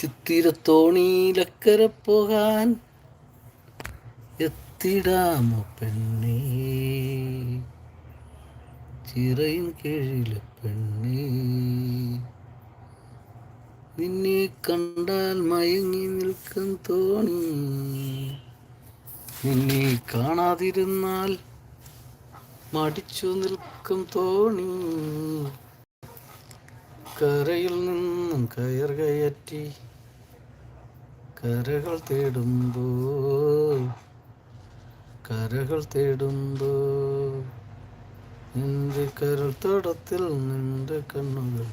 ചിത്തിരത്തോണിയിലക്കര പോകാൻ എത്തിടാമോ പെണ്ണേ? ചിറയും കീഴിലെ പെണ്ണേ? നിന്നെ കണ്ടാൽ മയങ്ങി നിൽക്കും തോണി. നിന്നെ കാണാതിരുന്നാൽ മടിച്ചു നിൽക്കും തോണി. കരയിൽ നിന്നും കയർ കയറ്റി കരകൾ തേടുമ്പോ കരകൾ തേടുമ്പോ നിന്റെ കരൾ തടത്തിൽ നിന്റെ കണ്ണുകൾ.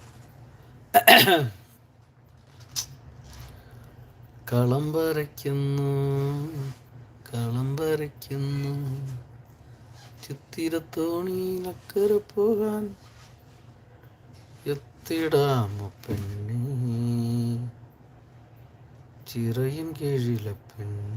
കളം വരയ്ക്കുന്നു കളം വരയ്ക്കുന്നു. ചിത്തിരത്തോണിയിലക്കര പോകാൻ എത്തിടാമോ പെണ്ണേ? ചിറയും കീഴിലെ പെണ്ണേ?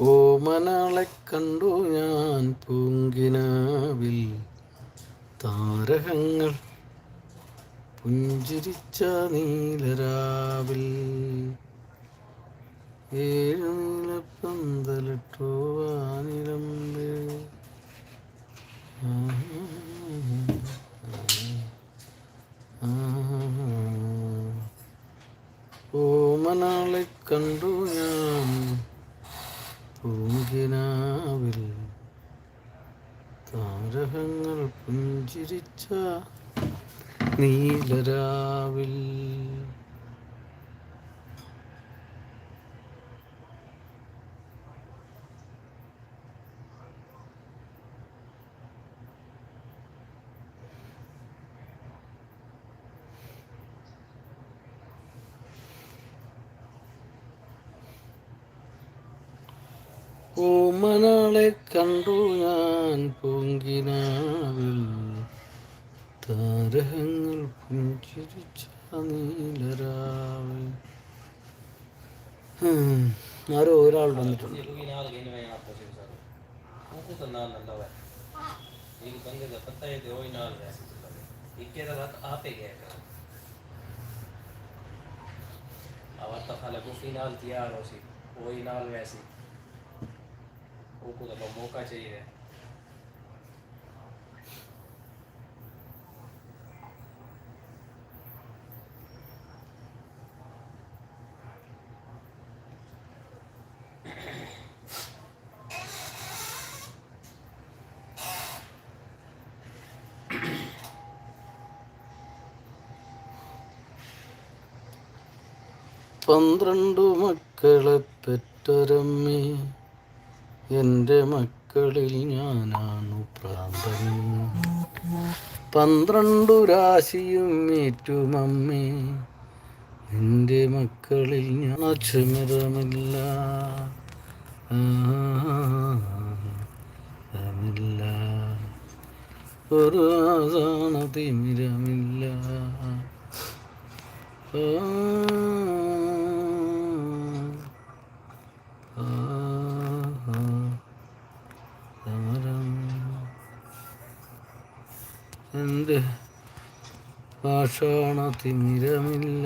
ഓമനാളെ കണ്ടു ഞാൻ പൂങ്കിനാവിൽ. താരകങ്ങൾ പുഞ്ചിരിച്ച നീലരാവിൽ. ഏഴ് നീലപ്പന്തലിട്ടു വാനിലമ്പേ ഓമനാളെ കണ്ടു ഞാൻ പൂങ്കിനാവിൽ താരകങ്ങൾ പുഞ്ചിരിച്ച നീലരാവിൽ ഓമനാളെ കണ്ടു ഞാൻ പൊങ്കിനാവിൽ താരകങ്ങൾ പുഞ്ചിരിച്ച നീലരാവിൽ ഹും, ആരോ ഒരാൾ വന്നിട്ടുണ്ട് ನಾಲ್ಕು ಏನು ಏನಪ್ಪ ಸರ್ ಕೂತ ನಾನು ನಲ್ಲವ ಈಗ ಬಂದಿದ್ದ ಪತ್ತೈದು ಹೋಗಿ ನಾಲ್ಕು ಇಕ್ಕೆದ ಆಪೆಗೆ ಅವತ್ತ ಫಲಕು ಫಿನಾಲ್ ತಿಯಾರೋ ಸಿ ಹೋಗಿ મૂકું તો મોકા જઈ રહે പന്ത്രണ്ടു മക്കളെ പെറ്റൊരമ്മേ. എന്റെ മക്കളിൽ ഞാനാണു പ്രാന്തൻ. പന്ത്രണ്ടു രാശിയും ഏറ്റുമമ്മേ നിന്റെ മക്കളിൽ ഞാൻ അക്ഷമിതമില്ല. ില്ല ഒരു തിമിരമില്ല. എന്റെ ഭാഷാണ തിമിരമില്ല